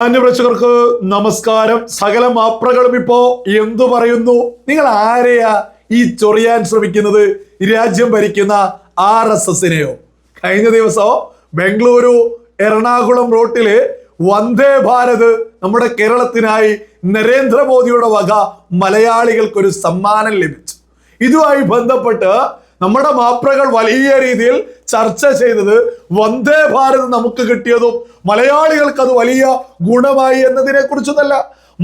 മാന്യപ്രേക്ഷകർക്ക് നമസ്കാരം. സകല മാപ്രകളും ഇപ്പോ എന്തു പറയുന്നു? നിങ്ങൾ ആരെയാ ഈ ചൊറിയാൻ ശ്രമിക്കുന്നത്? രാജ്യം ഭരിക്കുന്ന ആർ എസ് എസിനെയോ? കഴിഞ്ഞ ദിവസം ബംഗളൂരു എറണാകുളം റോട്ടിൽ വന്ദേ ഭാരത് നമ്മുടെ കേരളത്തിനായി നരേന്ദ്രമോദിയുടെ വക മലയാളികൾക്കൊരു സമ്മാനം ലഭിച്ചു. ഇതുമായി ബന്ധപ്പെട്ട് നമ്മുടെ മാപ്രകൾ വലിയ രീതിയിൽ ചർച്ച ചെയ്തത് വന്ദേ ഭാരത് നമുക്ക് കിട്ടിയതും മലയാളികൾക്ക് അത് വലിയ ഗുണമായി എന്നതിനെ കുറിച്ചൊന്നല്ല.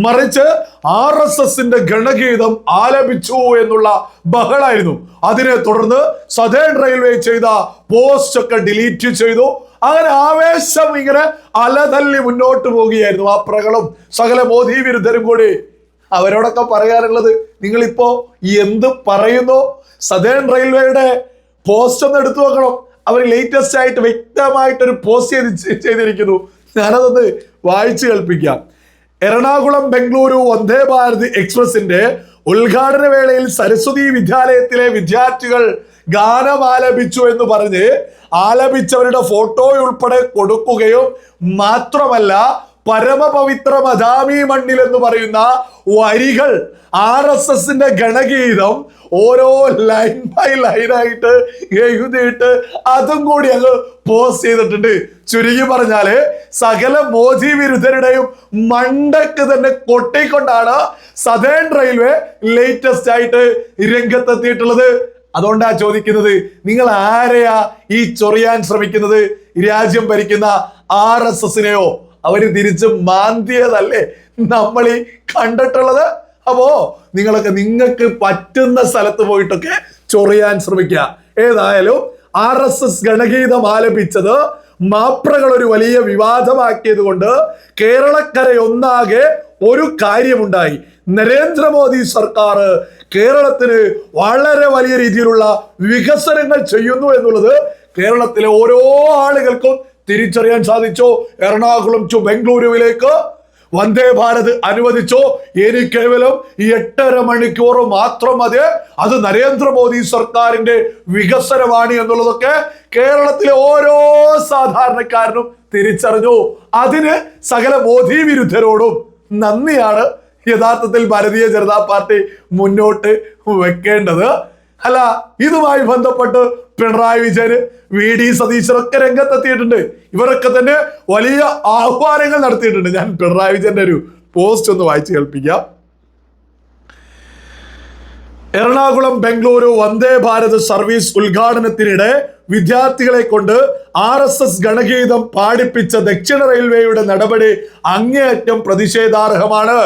മറിച്ച് ആർ എസ് എസിന്റെ ഗണഗീതം ആലപിച്ചു എന്നുള്ള ബഹളായിരുന്നു. അതിനെ തുടർന്ന് സദേൺ റെയിൽവേ ചെയ്ത പോസ്റ്റ് ഒക്കെ ഡിലീറ്റ് ചെയ്തു. അങ്ങനെ ആവേശം ഇങ്ങനെ അലതല്ലി മുന്നോട്ട് പോവുകയായിരുന്നു ആ പ്രകളും. സകല മോദി വിരുദ്ധരും കൂടി അവരോടൊക്കെ പറയാനുള്ളത് നിങ്ങളിപ്പോ എന്ത് പറയുന്നു സദേൺ റെയിൽവേയുടെ പോസ്റ്റ് ഒന്ന് എടുത്തു നോക്കണം? അവർ ലേറ്റസ്റ്റ് ആയിട്ട് വ്യക്തമായിട്ടൊരു പോസ്റ്റ് ചെയ്ത് ചെയ്തിരിക്കുന്നു. ഞാനതൊന്ന് വായിച്ചു കേൾപ്പിക്കാം. എറണാകുളം ബംഗളൂരു വന്ദേ ഭാരത് എക്സ്പ്രസിന്റെ ഉദ്ഘാടന വേളയിൽ സരസ്വതി വിദ്യാലയത്തിലെ വിദ്യാർത്ഥികൾ ഗാനം ആലപിച്ചു എന്ന് പറഞ്ഞ് ആലപിച്ചവരുടെ ഫോട്ടോ ഉൾപ്പെടെ കൊടുക്കുകയും മാത്രമല്ല പരമപവിത്ര മദാമി മണ്ണിൽ എന്ന് പറയുന്ന വരികൾ. ആർ എസ് എസിന്റെ ഗണഗീതം ഓരോ ലൈൻ ബൈ ലൈൻ ആയിട്ട് എഴുതിയിട്ട് അതും കൂടി അങ്ങ് പോസ്റ്റ് ചെയ്തിട്ടുണ്ട്. ചുരുങ്ങി പറഞ്ഞാൽ സകല മോദി വിരുദ്ധരുടെയും മണ്ടക്ക് തന്നെ കൊട്ടിക്കൊണ്ടാണ് സദേൺ റെയിൽവേ ലേറ്റസ്റ്റ് ആയിട്ട് രംഗത്തെത്തിയിട്ടുള്ളത്. അതുകൊണ്ടാ ചോദിക്കുന്നത് നിങ്ങൾ ആരെയാ ഈ ചൊറിയാൻ ശ്രമിക്കുന്നത്? രാജ്യം ഭരിക്കുന്ന ആർ എസ് എസിനെയോ? അവർ തിരിച്ച് മാന്തിയതല്ലേ? നമ്മൾ ഈ കണ്ടിട്ടുള്ളത്. അപ്പോ നിങ്ങളൊക്കെ നിങ്ങൾക്ക് പറ്റുന്ന സ്ഥലത്ത് പോയിട്ടൊക്കെ ചൊറിയാൻ ശ്രമിക്കുക. ഏതായാലും ആർ എസ് എസ് ഗണഗീതം ആലപിച്ചത് മാപ്രകൾ ഒരു വലിയ വിവാദമാക്കിയത് കൊണ്ട് കേരളക്കരയൊന്നാകെ ഒരു കാര്യമുണ്ടായി. നരേന്ദ്രമോദി സർക്കാർ കേരളത്തിന് വളരെ വലിയ രീതിയിലുള്ള വികസനങ്ങൾ ചെയ്യുന്നു എന്നുള്ളത് കേരളത്തിലെ ഓരോ ആളുകൾക്കും തിരിച്ചറിയാൻ സാധിച്ചു. എറണാകുളം ടു ബംഗളൂരുവിലേക്ക് വന്ദേ ഭാരത് അനുവദിച്ചോ? ഇനി കേവലം എട്ടര മണിക്കൂർ മാത്രം അത് അത് നരേന്ദ്രമോദി സർക്കാരിന്റെ വികസനമാണ് എന്നുള്ളതൊക്കെ കേരളത്തിലെ ഓരോ സാധാരണക്കാരനും തിരിച്ചറിഞ്ഞു. അതിന് സകല മോദി വിരുദ്ധരോടും നന്ദിയാണ് യഥാർത്ഥത്തിൽ ഭാരതീയ ജനതാ പാർട്ടി മുന്നോട്ട് വെക്കേണ്ടത്. അല്ല ഇതുമായി ബന്ധപ്പെട്ട് പിണറായി വിജയന് വി ഡി സതീശനൊക്കെ രംഗത്തെത്തിയിട്ടുണ്ട്. ഇവരൊക്കെ തന്നെ വലിയ ആഹ്വാനങ്ങൾ നടത്തിയിട്ടുണ്ട്. ഞാൻ പിണറായി വിജയന്റെ ഒരു പോസ്റ്റ് ഒന്ന് വായിച്ചു കേൾപ്പിക്കാം. എറണാകുളം ബംഗളൂരു വന്ദേ ഭാരത് സർവീസ് ഉദ്ഘാടനത്തിനിടെ വിദ്യാർത്ഥികളെ കൊണ്ട് ആർ എസ് എസ് ഗണഗീതം പാടിപ്പിച്ച ദക്ഷിണ റെയിൽവേയുടെ നടപടി അങ്ങേയറ്റം പ്രതിഷേധാർഹമാണ്.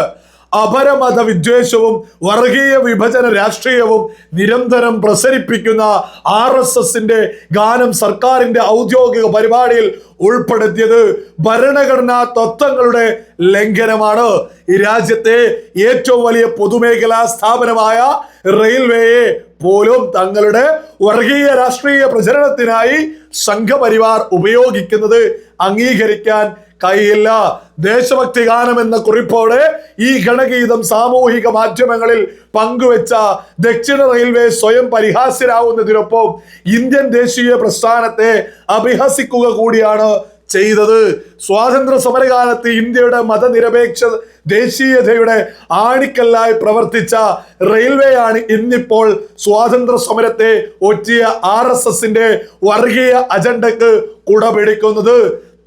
അപരമത വിദ്വേഷവും വർഗീയ വിഭജന രാഷ്ട്രീയവും നിരന്തരം പ്രസരിപ്പിക്കുന്ന ആർ എസ് എസിന്റെ ഗാനം സർക്കാരിന്റെ ഔദ്യോഗിക പരിപാടിയിൽ ഉൾപ്പെടുത്തിയത് ഭരണഘടനാ തത്വങ്ങളുടെ ലംഘനമാണ്. ഈ രാജ്യത്തെ ഏറ്റവും വലിയ പൊതുമേഖലാ സ്ഥാപനമായ റെയിൽവേയെ പോലും തങ്ങളുടെ വർഗീയ രാഷ്ട്രീയ പ്രചരണത്തിനായി സംഘപരിവാർ ഉപയോഗിക്കുന്നത് അംഗീകരിക്കാൻ കഴിയില്ല ദേശഭക്തി ഗാനം എന്ന കുറിപ്പോടെ ഈ ഗണഗീതം സാമൂഹിക മാധ്യമങ്ങളിൽ പങ്കുവെച്ച ദക്ഷിണ റെയിൽവേ സ്വയം പരിഹാസ്യരാകുന്നതിനൊപ്പം ഇന്ത്യൻ ദേശീയ പ്രസ്ഥാനത്തെ അഭിഹസിക്കുക കൂടിയാണ് ചെയ്തത്. സ്വാതന്ത്ര്യ സമരകാലത്ത് ഇന്ത്യയുടെ മതനിരപേക്ഷ ദേശീയതയുടെ ആണിക്കല്ലായി പ്രവർത്തിച്ച റെയിൽവേയാണ് ഇന്നിപ്പോൾ സ്വാതന്ത്ര്യ സമരത്തെ ഒറ്റിയ ആർ എസ് എസിന്റെ വർഗീയ അജണ്ടക്ക് കുടപിടിക്കുന്നത്.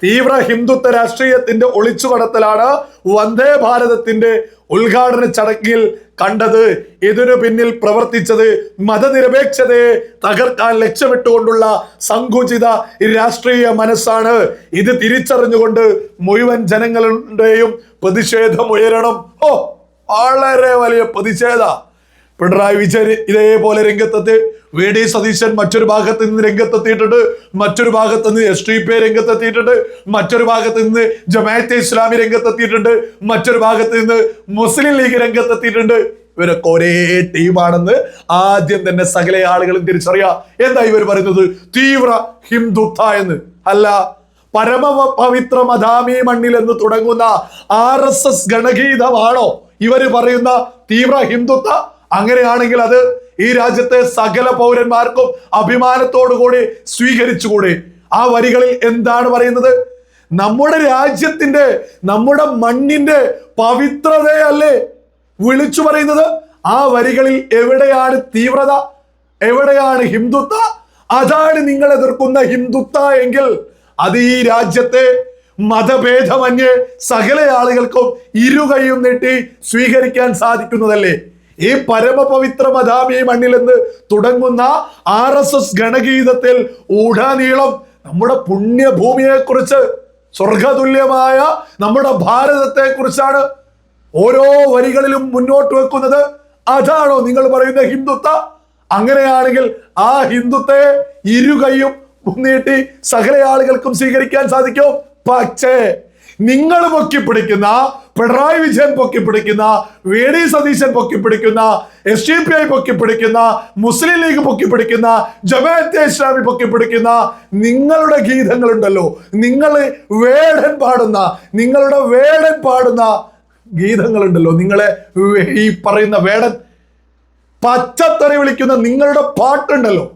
തീവ്ര ഹിന്ദുത്വ രാഷ്ട്രീയത്തിന്റെ ഒളിച്ചുകടത്തലാണ് വന്ദേ ഭാരതത്തിന്റെ ഉദ്ഘാടന ചടങ്ങിൽ കണ്ടത്. ഇതിനു പിന്നിൽ പ്രവർത്തിച്ചത് മതനിരപേക്ഷതയെ തകർക്കാൻ ലക്ഷ്യമിട്ടുകൊണ്ടുള്ള സങ്കുചിത രാഷ്ട്രീയ മനസ്സാണ്. ഇത് തിരിച്ചറിഞ്ഞുകൊണ്ട് മുഴുവൻ ജനങ്ങളുടെയും പ്രതിഷേധം ഉയരണം. ഓ വളരെ വലിയ പ്രതിഷേധ. പിണറായി വിജയൻ ഇതേപോലെ രംഗത്തെത്തി. വി ഡി സതീശൻ മറ്റൊരു ഭാഗത്ത് നിന്ന് രംഗത്തെത്തിയിട്ടുണ്ട്. മറ്റൊരു ഭാഗത്ത് നിന്ന് എസ് ടി പി രംഗത്തെത്തിയിട്ടുണ്ട്. മറ്റൊരു ഭാഗത്ത് നിന്ന് ജമാഅത്തെ ഇസ്ലാമി രംഗത്തെത്തിയിട്ടുണ്ട്. മറ്റൊരു ഭാഗത്ത് നിന്ന് മുസ്ലിം ലീഗ് രംഗത്തെത്തിയിട്ടുണ്ട്. ഇവരൊക്കെ ഒരേ ടീമാണെന്ന് ആദ്യം തന്നെ സകല ആളുകളും തിരിച്ചറിയാം. എന്താ ഇവർ പറയുന്നത്? തീവ്ര ഹിന്ദുത്വ എന്ന്. അല്ല പരമ പവിത്ര മദാമി മണ്ണിൽ എന്ന് തുടങ്ങുന്ന ആർ എസ് എസ് ഗണഗീതമാണോ ഇവർ പറയുന്ന തീവ്ര ഹിന്ദുത്വ? അങ്ങനെയാണെങ്കിൽ അത് ഈ രാജ്യത്തെ സകല പൗരന്മാർക്കും അഭിമാനത്തോടു കൂടി സ്വീകരിച്ചുകൂടെ? ആ വരികളിൽ എന്താണ് പറയുന്നത്? നമ്മുടെ രാജ്യത്തിന്റെ നമ്മുടെ മണ്ണിന്റെ പവിത്രതയല്ലേ വിളിച്ചു പറയുന്നത്? ആ വരികളിൽ എവിടെയാണ് തീവ്രത? എവിടെയാണ് ഹിന്ദുത്വ? അതാണ് നിങ്ങൾ എതിർക്കുന്ന ഹിന്ദുത്വ എങ്കിൽ അത് ഈ രാജ്യത്തെ മതഭേദമന്യേ സകല ആളുകൾക്കും ഇരുകൈയും നീട്ടി സ്വീകരിക്കാൻ സാധിക്കുന്നതല്ലേ? ഈ പരമപവിത്ര മതാമി മണ്ണിലെന്ന് തുടങ്ങുന്ന ആർ എസ് എസ് ഗണഗീതത്തിൽ ഉടനീളം നമ്മുടെ പുണ്യഭൂമിയെ കുറിച്ച് സ്വർഗതുല്യമായ നമ്മുടെ ഭാരതത്തെ കുറിച്ചാണ് ഓരോ വരികളിലും മുന്നോട്ട് വെക്കുന്നത്. അതാണോ നിങ്ങൾ പറയുന്ന ഹിന്ദുത്വ? അങ്ങനെയാണെങ്കിൽ ആ ഹിന്ദുത്തെ ഇരുകൈയും മുന്നീട്ടി സകല ആളുകൾക്കും സ്വീകരിക്കാൻ സാധിക്കും. പക്ഷേ നിങ്ങൾ പൊക്കിപ്പിടിക്കുന്ന പിണറായി വിജയൻ പൊക്കിപ്പിടിക്കുന്ന വി ഡി സതീശൻ പൊക്കിപ്പിടിക്കുന്ന എസ് ഡി പി ഐ പൊക്കിപ്പിടിക്കുന്ന മുസ്ലിം ലീഗ് പൊക്കിപ്പിടിക്കുന്ന ജമാഅത്തെ ഇസ്ലാമി പൊക്കിപ്പിടിക്കുന്ന നിങ്ങളുടെ ഗീതങ്ങളുണ്ടല്ലോ. നിങ്ങൾ വേടൻ പാടുന്ന നിങ്ങളുടെ വേടൻ പാടുന്ന ഗീതങ്ങളുണ്ടല്ലോ. നിങ്ങളെ ഈ പറയുന്ന വേടൻ പച്ചത്തറി വിളിക്കുന്ന നിങ്ങളുടെ പാട്ടുണ്ടല്ലോ.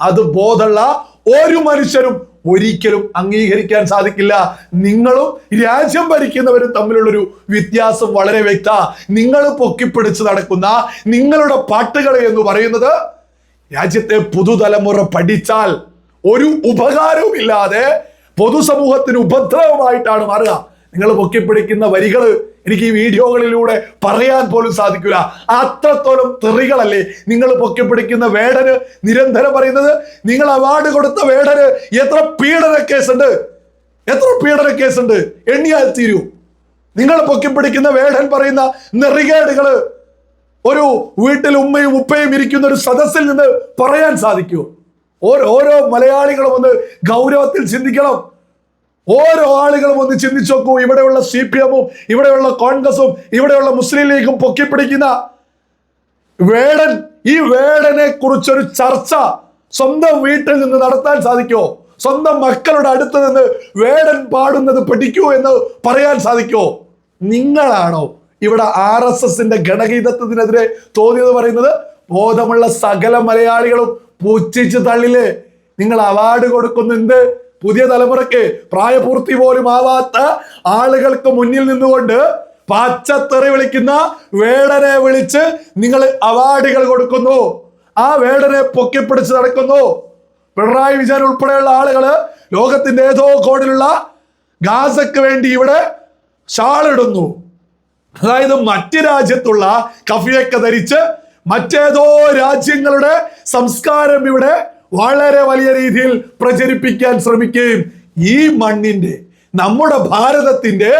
അത് ബോധമുള്ള ഒരു മനുഷ്യരും ഒരിക്കലും അംഗീകരിക്കാൻ സാധിക്കില്ല. നിങ്ങളും രാജ്യം ഭരിക്കുന്നവരും തമ്മിലുള്ളൊരു വ്യത്യാസം വളരെ വ്യക്ത. നിങ്ങൾ പൊക്കിപ്പിടിച്ച് നടക്കുന്ന നിങ്ങളുടെ പാട്ടുകൾ എന്ന് പറയുന്നത് രാജ്യത്തെ പുതുതലമുറ പഠിച്ചാൽ ഒരു ഉപകാരവും ഇല്ലാതെ പൊതുസമൂഹത്തിന് ഉപദ്രവമായിട്ടാണ് മാറുക. നിങ്ങൾ പൊക്കിപ്പിടിക്കുന്ന വരികൾ എനിക്ക് ഈ വീഡിയോകളിലൂടെ പറയാൻ പോലും സാധിക്കില്ല അത്രത്തോളം തെറികളല്ലേ നിങ്ങൾ പൊക്കിപ്പിടിക്കുന്ന വേടന് നിരന്തരം പറയുന്നത് നിങ്ങൾ അവാർഡ് കൊടുത്ത വേടന് എത്ര പീഡന കേസുണ്ട്? എത്ര പീഡന കേസുണ്ട്? എണ്ണിയാൽ തീരൂ. നിങ്ങൾ പൊക്കിപ്പിടിക്കുന്ന വേടൻ പറയുന്ന നെറികേടുകൾ ഒരു വീട്ടിൽ ഉമ്മയും ഉപ്പയും ഇരിക്കുന്ന ഒരു സദസ്സിൽ നിന്ന് പറയാൻ സാധിക്കൂ. ഓരോ മലയാളികളും ഒന്ന് ഗൗരവത്തിൽ ചിന്തിക്കണം. ഓരോ ആളുകളും ഒന്ന് ചിന്തിച്ചു നോക്കൂ ഇവിടെയുള്ള സി പി എമ്മും ഇവിടെയുള്ള കോൺഗ്രസും ഇവിടെയുള്ള മുസ്ലിം ലീഗും പൊക്കിപ്പിടിക്കുന്ന വേടൻ ഈ വേടനെ കുറിച്ചൊരു ചർച്ച സ്വന്തം വീട്ടിൽ നിന്ന് നടത്താൻ സാധിക്കുമോ? സ്വന്തം മക്കളുടെ അടുത്ത് നിന്ന് വേടൻ പാടുന്നത് പഠിക്കൂ എന്ന് പറയാൻ സാധിക്കുമോ? നിങ്ങളാണോ ഇവിടെ ആർ എസ് എസിന്റെ ഗണഗീതത്വത്തിനെതിരെ തോന്നിയത് പറയുന്നത്? ബോധമുള്ള സകല മലയാളികളും പുച്ഛിച്ച് തള്ളിൽ നിങ്ങൾ അവാർഡ് കൊടുക്കുന്ന എന്ത് പുതിയ തലമുറയ്ക്ക് പ്രായപൂർത്തി പോലും ആവാത്ത ആളുകൾക്ക് മുന്നിൽ നിന്നുകൊണ്ട് പച്ചത്തെറി വിളിക്കുന്ന വേടനെ വിളിച്ച് നിങ്ങൾ അവാർഡുകൾ കൊടുക്കുന്നു. ആ വേടനെ പൊക്കിപ്പിടിച്ച് നടക്കുന്നു. പിണറായി വിജയൻ ഉൾപ്പെടെയുള്ള ആളുകൾ ലോകത്തിന്റെ ഏതോ കോണിലുള്ള ഗാസക്ക് വേണ്ടി ഇവിടെ ഷാളിടുന്നു. അതായത് മറ്റ് രാജ്യത്തുള്ള കഫിയൊക്കെ ധരിച്ച് മറ്റേതോ രാജ്യങ്ങളുടെ സംസ്കാരം ഇവിടെ വളരെ വലിയ രീതിയിൽ പ്രചരിപ്പിക്കാൻ ശ്രമിക്കുകയും ഈ മണ്ണിന്റെ നമ്മുടെ ഭാരതത്തിന്റെ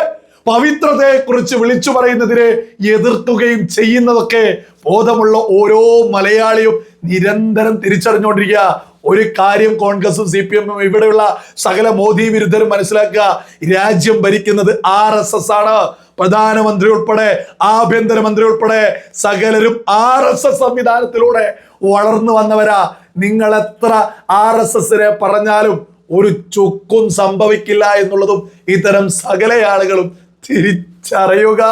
പവിത്രതയെ കുറിച്ച് വിളിച്ചു പറയുന്നതിനെ എതിർക്കുകയും ചെയ്യുന്നതൊക്കെ ബോധമുള്ള ഓരോ മലയാളിയും നിരന്തരം തിരിച്ചറിഞ്ഞുകൊണ്ടിരിക്കുക. ഒരു കാര്യം കോൺഗ്രസും സി പി എമ്മും ഇവിടെയുള്ള സകല മോദി വിരുദ്ധരും മനസ്സിലാക്കുക. രാജ്യം ഭരിക്കുന്നത് ആർ എസ് എസ് ആണ്. പ്രധാനമന്ത്രി ഉൾപ്പെടെ ആഭ്യന്തരമന്ത്രി ഉൾപ്പെടെ സകലരും ആർ എസ് എസ് സംവിധാനത്തിലൂടെ വളർന്നു വന്നവരാ. നിങ്ങൾ എത്ര ആർ എസ് എസിനെ പറഞ്ഞാലും ഒരു ചുക്കും സംഭവിക്കില്ല എന്നുള്ളതും ഇത്തരം സകല ആളുകളും തിരിച്ചറിയുക.